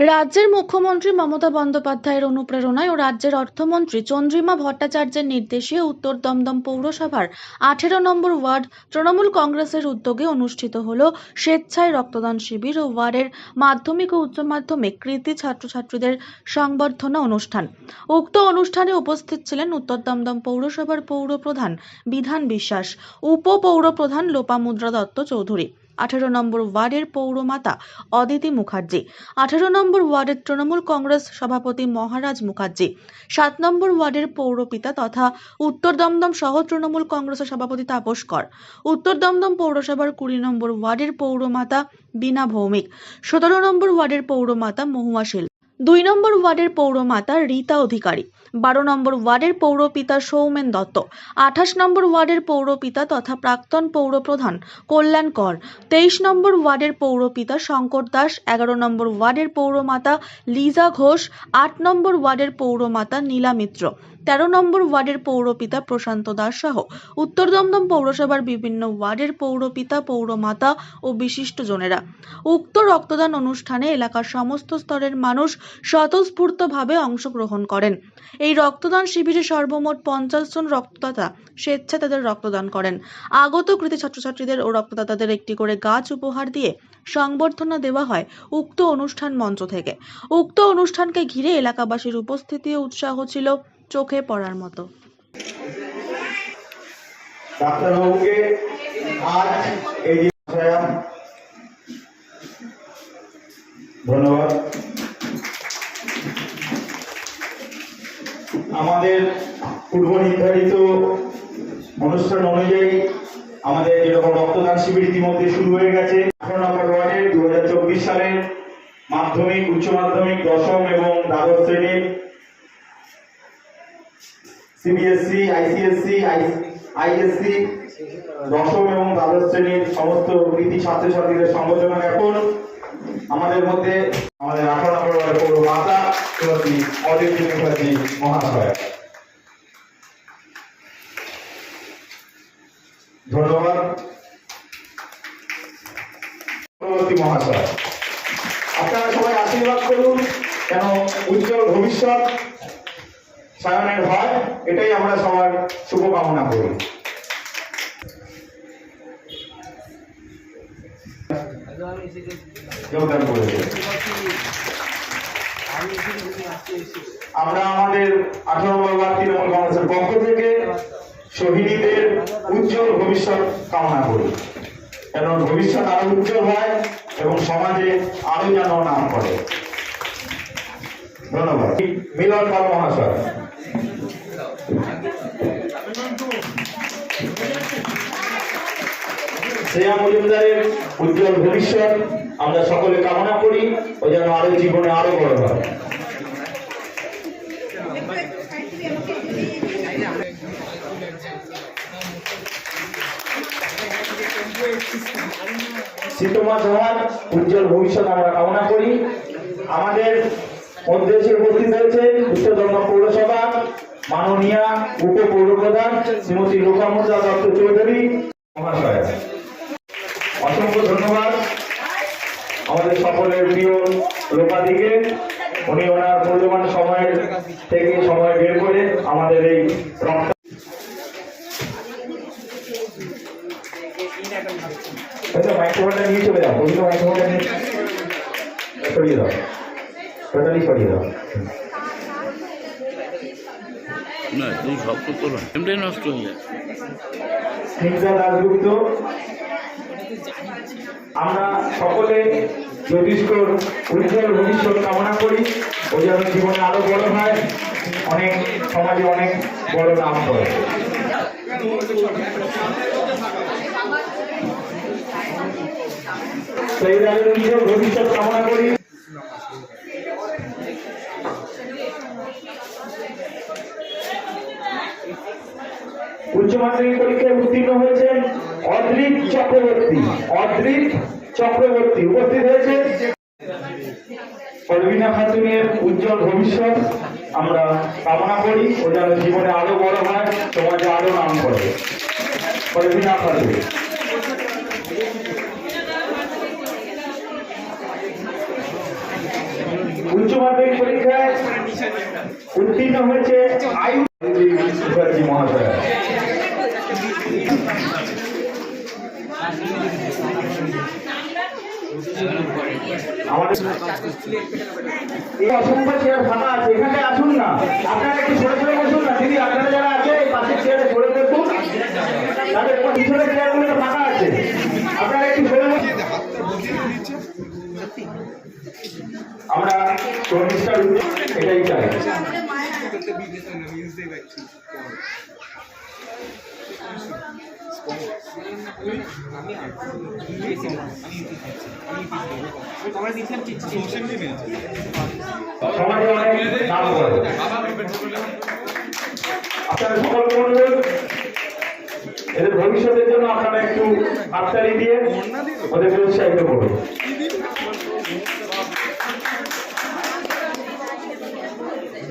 রাজ্যের মুখ্যমন্ত্রী মমতা বন্দ্যোপাধ্যায়ের অনুপ্রেরণায় ও রাজ্যের অর্থমন্ত্রী চন্দ্রিমা ভট্টাচার্যের নির্দেশে উত্তর দমদম পৌরসভার আঠেরো নম্বর ওয়ার্ড তৃণমূল কংগ্রেসের উদ্যোগে অনুষ্ঠিত হল স্বেচ্ছায় রক্তদান শিবির ও ওয়ার্ডের মাধ্যমিক ও উচ্চ মাধ্যমিক কৃতি ছাত্রছাত্রীদের সংবর্ধনা অনুষ্ঠান। উক্ত অনুষ্ঠানে উপস্থিত ছিলেন উত্তর দমদম পৌরসভার পৌর প্রধান বিধান বিশ্বাস উপ পৌর প্রধান লোপামুদ্রা দত্ত চৌধুরী। আঠেরো নম্বর ওয়ার্ডের পৌরমাতা অদিতি মুখার্জি, আঠারো নম্বর ওয়ার্ডের তৃণমূল কংগ্রেস সভাপতি মহারাজ মুখার্জি, সাত নম্বর ওয়ার্ডের পৌরপিতা তথা উত্তর দমদম সহ তৃণমূল কংগ্রেসের সভাপতি তাপস কর, উত্তর দমদম পৌরসভার কুড়ি নম্বর ওয়ার্ডের পৌরমাতা বিনা ভৌমিক, সতেরো নম্বর ওয়ার্ডের পৌরমাতা মহুয়া দুই নম্বর ওয়ার্ডের পৌরমাতা রীতা অধিকারী বারো নম্বর ওয়ার্ডের পৌরপিতা সৌমেন দত্ত, আঠাশ নম্বর ওয়ার্ডের পৌরপিতা তথা প্রাক্তন পৌরপ্রধান কল্যাণ কর, তেইশ নম্বর ওয়ার্ডের পৌরপিতা শঙ্কর দাস, এগারো নম্বর ওয়ার্ডের পৌরমাতা লিজা ঘোষ, আট নম্বর ওয়ার্ডের পৌরমাতা নীলা মিত্র। তেরো নম্বর ওয়ার্ডের পৌরপিতা প্রশান্ত দাস সহ উত্তর দমদম পৌরসভার বিভিন্ন ওয়ার্ডের পৌরপিতা, পৌরমাতা ও বিশিষ্টজনেরা উক্ত রক্তদান অনুষ্ঠানে এলাকার সমস্ত স্তরের মানুষ স্বতঃস্ফূর্তভাবে অংশগ্রহণ করেন। এই রক্তদান শিবিরে সর্বমোট পঞ্চাশ জন রক্তদাতা স্বেচ্ছা তাদের রক্তদান করেন। আগত কৃতি ছাত্রছাত্রীদের ও রক্তদাতাদের একটি করে গাছ উপহার দিয়ে সংবর্ধনা দেওয়া হয় উক্ত অনুষ্ঠান মঞ্চ থেকে। উক্ত অনুষ্ঠানকে ঘিরে এলাকাবাসীর উপস্থিতি ও উৎসাহ ছিল। চোখে পড়ার মতো। ধন্যবাদ। আমাদের পূর্ব নির্ধারিত অনুষ্ঠান অনুযায়ী আমাদের যেরকম রক্তদান শিবির ইতিমধ্যে শুরু হয়ে গেছে দু হাজার চব্বিশ সালের মাধ্যমিক, উচ্চ মাধ্যমিক, দশম এবং দ্বাদশ শ্রেণির সিবিএসসি আইসিএসসি আইএসসি দশম এবং দ্বাদশ শ্রেণির সমস্ত কৃতি ছাত্রছাত্রীদের সংগঠন এখন আমাদের মধ্যে আমাদের আঠারো মাতা মুখার্জি মহাশয়। ধন্যবাদ। মহাশয়। আপনারা সবাই আশীর্বাদ করুন কেন উজ্জ্বল ভবিষ্যৎ সায়নের হয়। এটাই আমরা সবার শুভকামনা করি। আমরা আমাদের আঠারো কংগ্রেসের পক্ষ থেকে শহীদদের উজ্জ্বল ভবিষ্যৎ কামনা করি। যেন ভবিষ্যৎ আরও উজ্জ্বল হয় এবং সমাজে আরও যেন নাম করে। ধন্যবাদ। মিলন পাল শ্রেয়া মজুমদারের উজ্জ্বল ভবিষ্যৎ। আমরা সকলে কামনা করি, ও যেন আরও জীবনে আরও বড় হয়। শীতমা ধোয়ার উজ্জ্বল ভবিষ্যৎ আমরা কামনা করি। আমাদের মধ্যে উপস্থিত হয়েছে উত্তর দমদম পৌরসভা, মাননীয়া উপ পৌরপ্রধান শ্রীমতী লোকামুদ্রা দত্ত চৌধুরী মহাশয়। অসংখ্য ধন্যবাদ। আমাদের সকলের প্রিয় লোকাদিকে উনি ওনার মূল্যবান সময়ের থেকে সময় বের করে আমাদের এই রক্ত মাইক্রোফোনটা নিয়ে চলে যাও। ওই মাইক্রোফোনটা নিয়ে সরিয়ে দাও। টোটালি সরিয়ে দাও। না সব এমটাই নষ্ট হয়ে যায়। আমরা সকলে জ্যোতিষ্কর উজ্জ্বল ভবিষ্যৎ কামনা করি। ও যেন জীবনে আরও বড় হয়। অনেক সমাজে অনেক বড় নাম করে ভবিষ্যৎ কামনা করি। উচ্চ মাধ্যমিক পরীক্ষায় উত্তীর্ণ হয়েছেন। অদ্রিক চক্রবর্তী অদ্রিক চক্রবর্তী উপস্থিত হয়েছে। পরবিনা খাতুনের উজ্জ্বল ভবিষ্যৎ আমরা কামনা করি ও যেন জীবনে আরও বড় হয়, সমাজে আরও নাম করে। পরবিনা খাতুন। উচ্চ মাধ্যমিক পরীক্ষায় উত্তীর্ণ হয়েছে আয়ু মুখার্জি মহাশয়। এই অসংখ্য চেয়ার ফাঁকা আছে এখানে আসুন না। আপনারা একটু সরে সরে বসুন না, দিদি, আপনারা যারা আছে, এই পাশের চেয়ারে সরে বসুন তাদের পিছনের চেয়ারগুলো ফাঁকা আছে। আপনারা একটু সরে আমরা চল্লিশটার এটাই চাই। এদের ভবিষ্যতের জন্য আপনারা একটু হাততালি দিয়ে ওদেরকে উৎসাহিত করুন।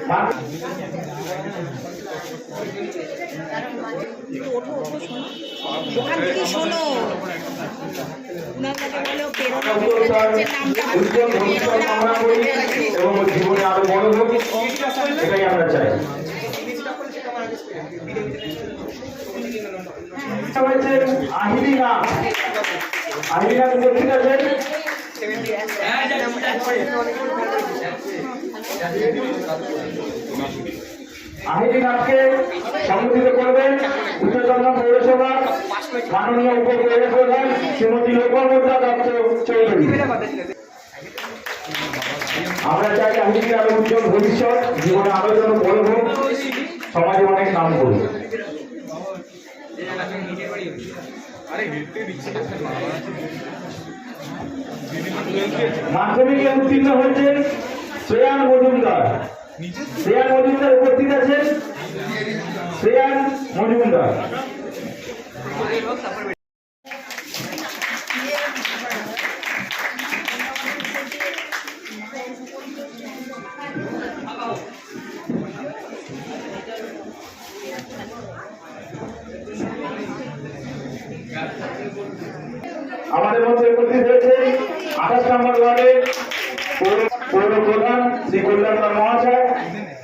মা- ওখান থেকে শোনো। ওনাকে বলো এবং জীবনে আরও বড় হোক এটাই আমরা চাই। হয়েছে আহিলি নাথ আহিলি নাথ উপস্থিত আছেন? আহিলি নাথকে সম্বোধিত করবেন উত্তর চন্দ্রম পৌরসভা, মাননীয় উপপ্রধান প্রধান শ্রীমতী লোকমুদ্রা দত্ত চৌধুরী। আমরা চাই আরও উজ্জ্বল ভবিষ্যৎ, জীবনে আরও যেন বড় হোক, সমাজে অনেক নাম করুক। মাধ্যমিকে উত্তীর্ণ হয়েছেন শ্রেয়ান মজুমদার। শ্রেয়ান মজুমদার উপস্থিত আছেন শ্রেয়ান মজুমদার। আমাদের মধ্যে উপস্থিত হয়েছে আঠাশ নম্বর ওয়ার্ডের পৌর- পৌর প্রধান শ্রী কল্যাণকার মহাশয়।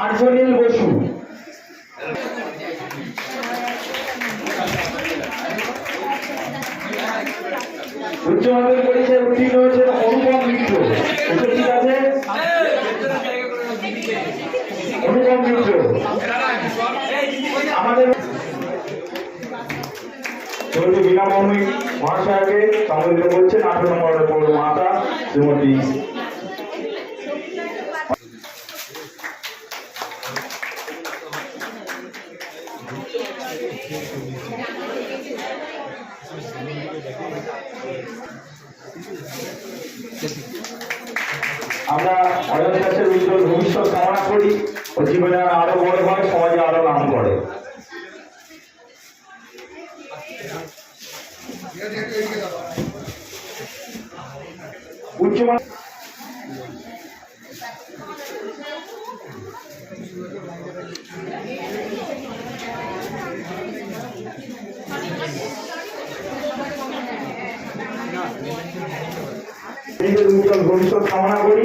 আর্জনীল বসু। উচ্চ মাধ্যমিক পরীক্ষায় উত্তীর্ণ হয়েছেন অনুপম মিত্র। উপস্থিত আছে? অনুপম মিত্র। আমাদের চৌধুরী বীণা মৌমিক মহাশয়কে সম্বোধিত করছেন আঠারো নম্বর মাতা শ্রীমতী নিজের উজ্জ্বল ভবিষ্যৎ কামনা করি।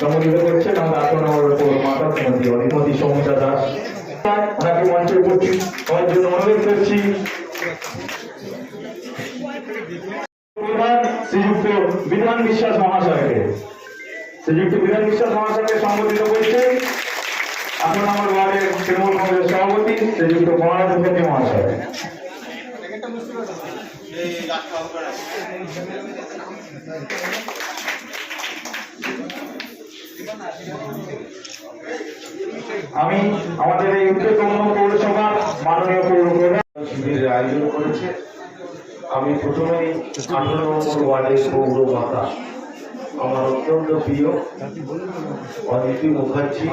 সম্বোধিত করছেন আমাদের আঠারো নম্বর পৌরমাতা শ্রীমতী অধিমতী সৌমিতা দাস। ওনাকে মঞ্চে উপস্থিত হওয়ার জন্য অনুরোধ করছি। শ্রীযুক্ত বিধান বিশ্বাস মহাশয়কে। শ্রীযুক্ত বিধান বিশ্বাস মহাশয়কে সম্বোধিত করছেন আঠারো নম্বর ওয়ার্ডের তৃণমূল কংগ্রেস সভাপতি শ্রীযুক্ত মহারাজ মুখার্জী মহাশয়। আমি আমাদের এই উত্তরতম পৌরসভা মাননীয় পৌর শিবিরের আয়োজন করেছে। আমি প্রথমেই আঠারো নম্বর ওয়ার্ডের পৌর মাতা আমার অত্যন্ত প্রিয় অদিতি মুখার্জি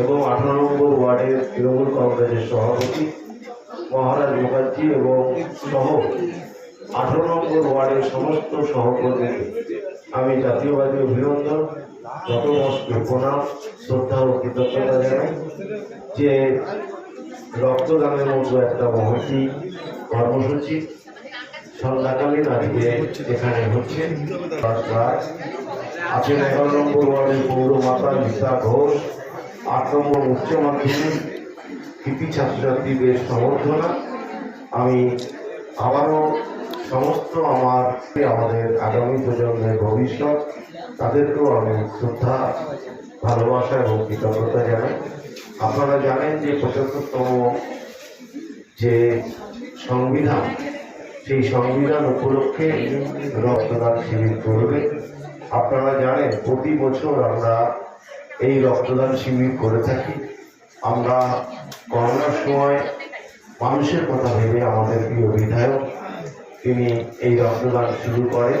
এবং আঠারো নম্বর ওয়ার্ডের তৃণমূল কংগ্রেসের সভাপতি মহারাজ মুখার্জি এবং সহ আঠারো নম্বর ওয়ার্ডের সমস্ত সহকর্মীকে আমি জাতীয়বাদী অভিনন্দন নতমস্ত প্রণাম শ্রদ্ধা ও কৃতজ্ঞতা জানাই যে রক্তদানের মতো একটা মহতি কর্মসূচি সন্ধ্যাকালীন আজকে এখানে হচ্ছে আছেন এগারো নম্বর ওয়ার্ডের পৌরমাতা মিতা ঘোষ আট নম্বর উচ্চ মাধ্যমিক কৃতি ছাত্রছাত্রীদের সম্বর্ধনা আমি আবারও সমস্ত আমার আমাদের আগামী প্রজন্মের ভবিষ্যৎ তাদেরকেও আমি শ্রদ্ধা, ভালোবাসা এবং কৃতজ্ঞতা জানাই। আপনারা জানেন যে পঁচাত্তরতম যে সংবিধান, সেই সংবিধান উপলক্ষে রক্তদান শিবির করবে। আপনারা জানেন প্রতি বছর আমরা এই রক্তদান শিবির করে থাকি। আমরা করোনার সময় মানুষের কথা ভেবে আমাদের প্রিয় বিধায়ক, তিনি এই রক্তদান শুরু করেন।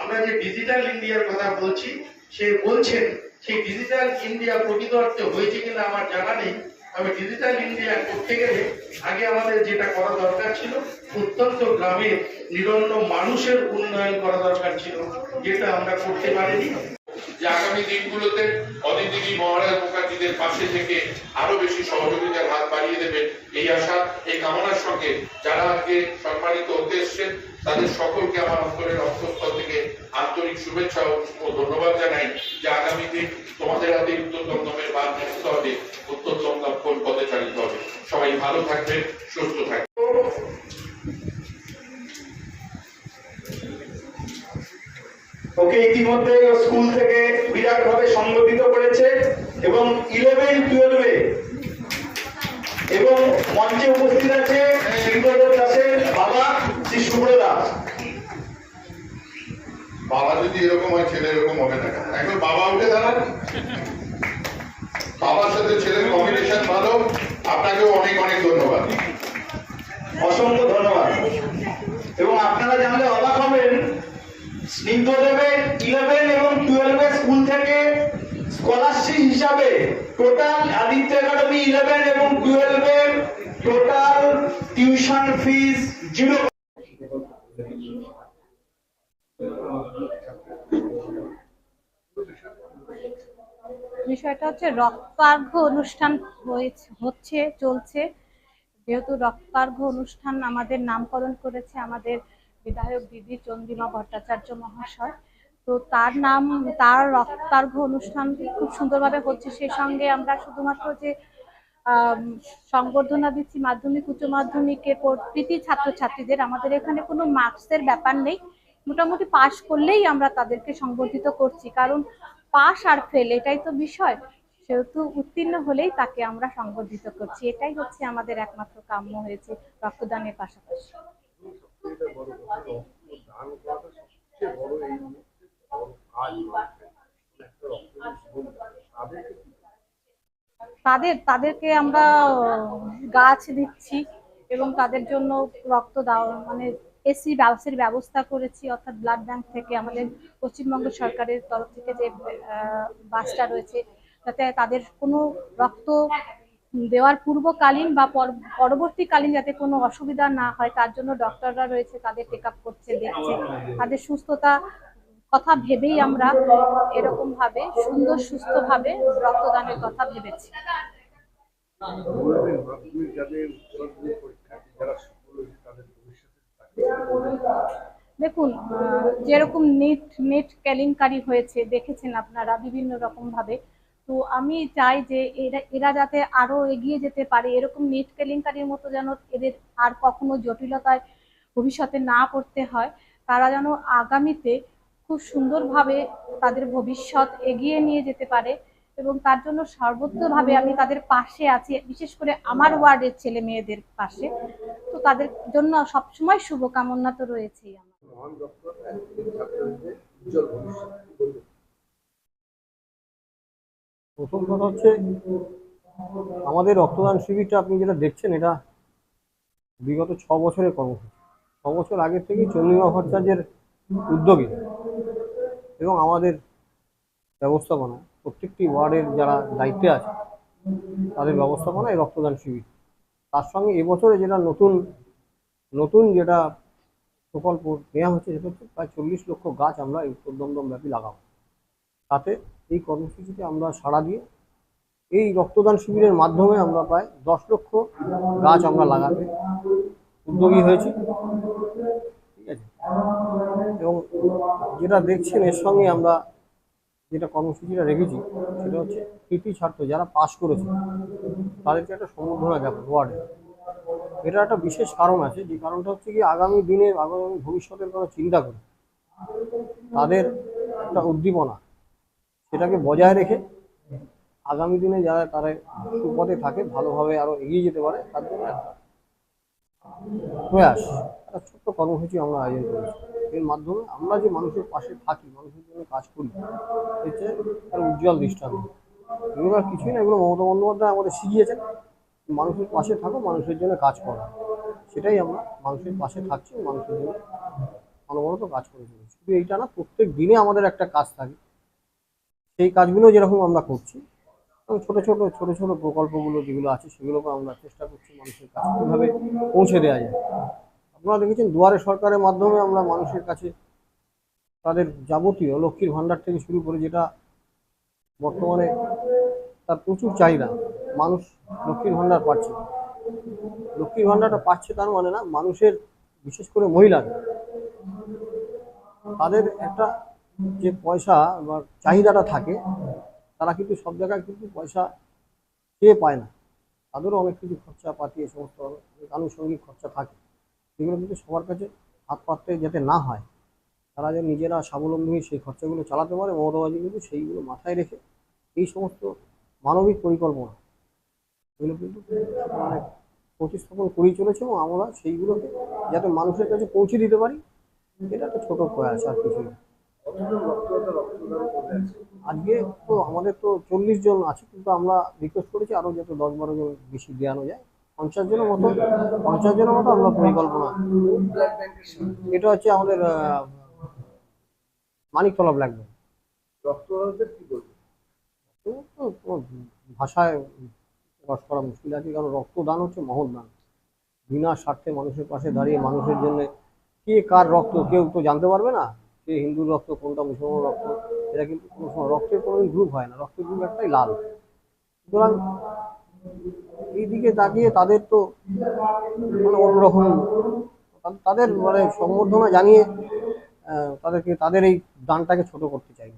আমরা যে ডিজিটাল ইন্ডিয়ার কথা বলছি, সে বলছেন সেই ডিজিটাল ইন্ডিয়া প্রকৃত অর্থে হয়েছে কিনা আমার জানা নেই, তবে ডিজিটাল ইন্ডিয়া করতে গেলে আগে আমাদের যেটা করা দরকার ছিল প্রত্যন্ত গ্রামের নিরন্ন মানুষের উন্নয়ন করা দরকার ছিল, যেটা আমরা করতে পারিনি। যে আগামী দিনগুলোতে অদিতিজি মহারাজ মুখার্জিদের পাশে থেকে আরও বেশি সহযোগিতার হাত বাড়িয়ে দেবেন। এই আশা, এই কামনার সঙ্গে যারা আজকে সম্মানিত হতে এসছেন, তাদের সকলকে আমার অন্তরের অন্তঃস্থল থেকে আন্তরিক শুভেচ্ছা ও ধন্যবাদ জানাই যে আগামী দিন তোমাদের হাতে উত্তর দমদমের বাদ মুক্ত হবে উত্তর দমদম কোন পথে চালিত হবে। সবাই ভালো থাকবেন, সুস্থ থাকবেন। ওকে ইতিমধ্যে স্কুল থেকে বিরাট ভাবে সংগঠিত করেছে এবং ইলেভেন টুয়েলভে এবং মঞ্চে উপস্থিত আছে সিংহদেব দাসের বাবা শ্রী শুভ্র দাস। বাবা যদি এরকম হয় ছেলে এরকম হবে না? এখন বাবা উঠে দাঁড়ান। বাবার সাথে ছেলের কম্বিনেশন ভালো। আপনাকেও অনেক অনেক ধন্যবাদ। অসংখ্য ধন্যবাদ। এবং আপনারা জানলে অবাক হবেন ইলেভেন এবং টুয়েলভে স্কুল থেকে স্কলারশিপ হিসাবে টোটাল ইলেভেন এবং টুয়েলভের টোটাল টিউশন ফিস বিষয়টা হচ্ছে রক্তার্ঘ অনুষ্ঠান হচ্ছে, চলছে। যেহেতু রক্তার্ঘ অনুষ্ঠান আমাদের নামকরণ করেছে আমাদের বিধায়ক দিদি চন্দ্রিমা ভট্টাচার্য মহাশয়। তো তার নাম, তার রক্তার্ঘ অনুষ্ঠান খুব সুন্দরভাবে হচ্ছে। সেই সঙ্গে আমরা শুধুমাত্র যে সংবর্ধনা দিচ্ছি মাধ্যমিক, উচ্চ মাধ্যমিকের প্রতিটি ছাত্রছাত্রীদের, আমাদের এখানে কোনো মার্কসের ব্যাপার নেই। মোটামুটি পাশ করলেই আমরা তাদেরকে সংবর্ধিত করছি। কারণ পাস আর ফেল এটাই তো বিষয়। সেহেতু উত্তীর্ণ হলেই তাকে আমরা সংবর্ধিত করছি। এটাই হচ্ছে আমাদের একমাত্র কাম্য হয়েছে রক্তদানের পাশাপাশি। তাদের, তাদেরকে আমরা গাছ দিচ্ছি এবং তাদের জন্য রক্ত দেওয়া মানে এসি বাসের ব্যবস্থা করেছি, অর্থাৎ ব্লাড ব্যাংক থেকে আমাদের পশ্চিমবঙ্গ সরকারের তরফ থেকে যে বাসটা রয়েছে যাতে তাদের কোনো রক্ত দেওয়ার পূর্বকালীন বা পর- পরবর্তীকালীন যাতে কোনো অসুবিধা না হয়, তার জন্য ডক্টররা রয়েছে, তাদের টেক আপ করছে, দেখছে। তাদের সুস্থতা কথা ভেবেই আমরা এরকম ভাবে সুন্দর সুস্থ ভাবে রক্তদানের কথা ভেবেছি। দেখুন যেরকম নেট নেট কেলেঙ্কারি হয়েছে, দেখেছেন আপনারা বিভিন্ন রকম ভাবে তো আমি চাই যে এরা এরা যাতে আরও এগিয়ে যেতে পারে। এরকম নেট কেলেঙ্কারির মতো যেন এদের আর কখনো জটিলতায় ভবিষ্যতে না পড়তে হয়। তারা যেন আগামীতে খুব সুন্দরভাবে তাদের ভবিষ্যৎ এগিয়ে নিয়ে যেতে পারে এবং তার জন্য সর্বোচ্চভাবে আমি তাদের পাশে আছি, বিশেষ করে আমার ওয়ার্ডের ছেলে মেয়েদের পাশে। তো তাদের জন্য সবসময় শুভকামনা তো রয়েছেই আমার। প্রথম কথা হচ্ছে, আমাদের রক্তদান শিবিরটা আপনি যেটা দেখছেন, এটা বিগত ছ বছরের কর্মসূচি। ছ বছর আগের থেকেই চন্দ্রিমা ভট্টাচার্যের উদ্যোগে এবং আমাদের ব্যবস্থাপনা, প্রত্যেকটি ওয়ার্ডের যারা দায়িত্বে আছে, তাদের ব্যবস্থাপনা এই রক্তদান শিবির। তার সঙ্গে এবছরে যেটা নতুন নতুন যেটা প্রকল্প নেওয়া হচ্ছে, সেটা হচ্ছে প্রায় চল্লিশ লক্ষ গাছ আমরা এই উত্তর দমদম ব্যাপী লাগাবো। তাতে এই কর্মসূচিতে আমরা সাড়া দিয়ে এই রক্তদান শিবিরের মাধ্যমে আমরা প্রায় দশ লক্ষ গাছ আমরা লাগাতে উদ্যোগী হয়েছি। ঠিক আছে? এবং যেটা দেখছেন এর সঙ্গে আমরা যেটা কর্মসূচিটা রেখেছি, সেটা হচ্ছে কৃতি ছাত্র যারা পাশ করেছে, তাদেরকে একটা সম্বর্ধনা জ্ঞাপন ওয়ার্ডে। এটা একটা বিশেষ কারণ আছে, যে কারণটা হচ্ছে কি আগামী দিনে, আগামী ভবিষ্যতের কথা চিন্তা করে তাদের একটা উদ্দীপনা সেটাকে বজায় রেখে আগামী দিনে যারা তারা সুপথে থাকে, ভালোভাবে আরও এগিয়ে যেতে পারে, তার জন্য একটা প্রয়াস, একটা ছোট্ট কর্মসূচি আমরা আয়োজন করেছি। এর মাধ্যমে আমরা যে মানুষের পাশে থাকি, মানুষের জন্য কাজ করি হচ্ছে তার উজ্জ্বল দৃষ্টান্ত। এগুলো আর কিছুই না, এগুলো মমতা বন্দ্যোপাধ্যায় আমাদের শিখিয়েছেন। মানুষের পাশে থাকো, মানুষের জন্য কাজ করা। সেটাই আমরা মানুষের পাশে থাকছি, মানুষের জন্য অনবরত কাজ করে চলেছি। শুধু এইটা না, প্রত্যেক দিনে আমাদের একটা কাজ থাকে। সেই কাজগুলো যেরকম আমরা করছি, এবং ছোট ছোট ছোট ছোট প্রকল্পগুলো যেগুলো আছে সেগুলোকে আমরা চেষ্টা করছি মানুষের কাছে কীভাবে পৌঁছে দেওয়া যায়। আপনারা দেখেছেন দুয়ারে সরকারের মাধ্যমে আমরা মানুষের কাছে তাদের যাবতীয় লক্ষ্মীর ভাণ্ডার থেকে শুরু করে যেটা বর্তমানে তার প্রচুর চাহিদা, মানুষ লক্ষ্মীর ভাণ্ডার পাচ্ছে। লক্ষ্মীর ভাণ্ডারটা পাচ্ছে তার মানে না, মানুষের, বিশেষ করে মহিলাদের, তাদের একটা যে পয়সা বা চাহিদাটা থাকে, তারা কিন্তু সব জায়গায় কিন্তু পয়সা পেয়ে পায় না। তাদেরও অনেক কিছু খরচা পাতি, এ সমস্ত আনুষঙ্গিক খরচা থাকে। সেগুলো কিন্তু সবার কাছে হাত পাততে যাতে না হয়, তারা যে নিজেরা স্বাবলম্বী সেই খরচাগুলো চালাতে পারে, মমতাবাজি কিন্তু সেইগুলো মাথায় রেখে এই সমস্ত মানবিক পরিকল্পনা, এগুলো কিন্তু মানে প্রতিস্থাপন করেই চলেছে এবং আমরা সেইগুলোকে যাতে মানুষের কাছে পৌঁছে দিতে পারি, এটা একটা ছোটো প্রয়াস আর কিছু না। আজকে তো আমাদের তো চল্লিশ জন আছে কিন্তু আমরা রিকোয়েস্ট করেছি আরও যাতে দশ বারো জন বেশি দেওয়ানো যায়। পঞ্চাশ জনের মতো পঞ্চাশ জনের মতো আমরা পরিকল্পনা এটা হচ্ছে আমাদের মানিকতলা ব্ল্যাক ব্যাংক রক্তদাতাদের কি কোনো ভাষায় প্রকাশ করা মুশকিল আছে কারণ রক্তদান হচ্ছে মহৎ দান। বিনা স্বার্থে মানুষের পাশে দাঁড়িয়ে মানুষের জন্য কে কার রক্ত কেউ তো জানতে পারবে না। কে হিন্দুর রক্ত, কোনটা মুসলমান রক্ত, এটা কিন্তু কোনো সময় রক্তের কোনো গ্রুপ হয় না রক্তের গ্রুপ একটাই লাল সুতরাং এই দিকে তাকিয়ে তাদের তো মানে অন্যরকম তাদের মানে সম্বর্ধনা জানিয়ে তাদেরকে, তাদের এই দানটাকে ছোট করতে চাই।